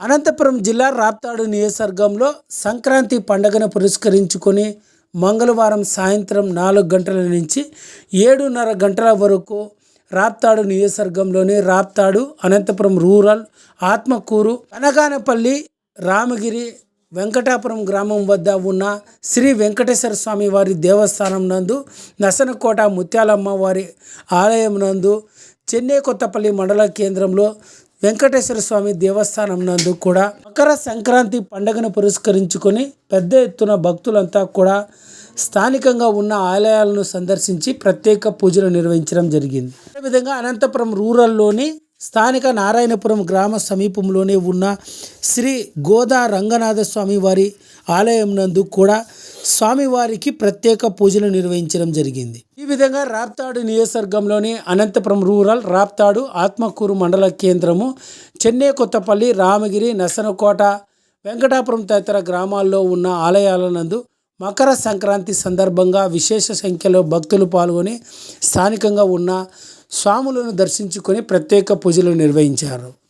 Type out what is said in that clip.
అనంతపురం జిల్లా రాప్తాడు నియోజకవర్గంలో సంక్రాంతి పండుగను పురస్కరించుకొని మంగళవారం సాయంత్రం నాలుగు గంటల నుంచి ఏడున్నర గంటల వరకు రాప్తాడు నియోజకవర్గంలోని రాప్తాడు అనంతపురం రూరల్ ఆత్మకూరు అనగానపల్లి రామగిరి వెంకటాపురం గ్రామం వద్ద ఉన్న శ్రీ వెంకటేశ్వర స్వామి వారి దేవస్థానం నందు నసనకోట ముత్యాలమ్మ వారి ఆలయం నందు చెన్నై కొత్తపల్లి మండల కేంద్రంలో వెంకటేశ్వర స్వామి దేవస్థానం నందు కూడా మకర సంక్రాంతి పండుగను పురస్కరించుకొని పెద్ద ఎత్తున భక్తులంతా కూడా స్థానికంగా ఉన్న ఆలయాలను సందర్శించి ప్రత్యేక పూజలు నిర్వహించడం జరిగింది. అదేవిధంగా అనంతపురం రూరల్లోని స్థానిక నారాయణపురం గ్రామ సమీపంలోనే ఉన్న శ్రీ గోదా రంగనాథ స్వామి వారి ఆలయం నందు కూడా స్వామివారికి ప్రత్యేక పూజలు నిర్వహించడం జరిగింది. ఈ విధంగా రాప్తాడు నియోజకవర్గంలోని అనంతపురం రూరల్ రాప్తాడు ఆత్మకూరు మండల కేంద్రము చెన్నై కొత్తపల్లి రామగిరి నసనకోట వెంకటాపురం తదితర గ్రామాల్లో ఉన్న ఆలయాల నందు మకర సంక్రాంతి సందర్భంగా విశేష సంఖ్యలో భక్తులు పాల్గొని స్థానికంగా ఉన్న స్వాములను దర్శించుకొని ప్రత్యేక పూజలు నిర్వహించారు.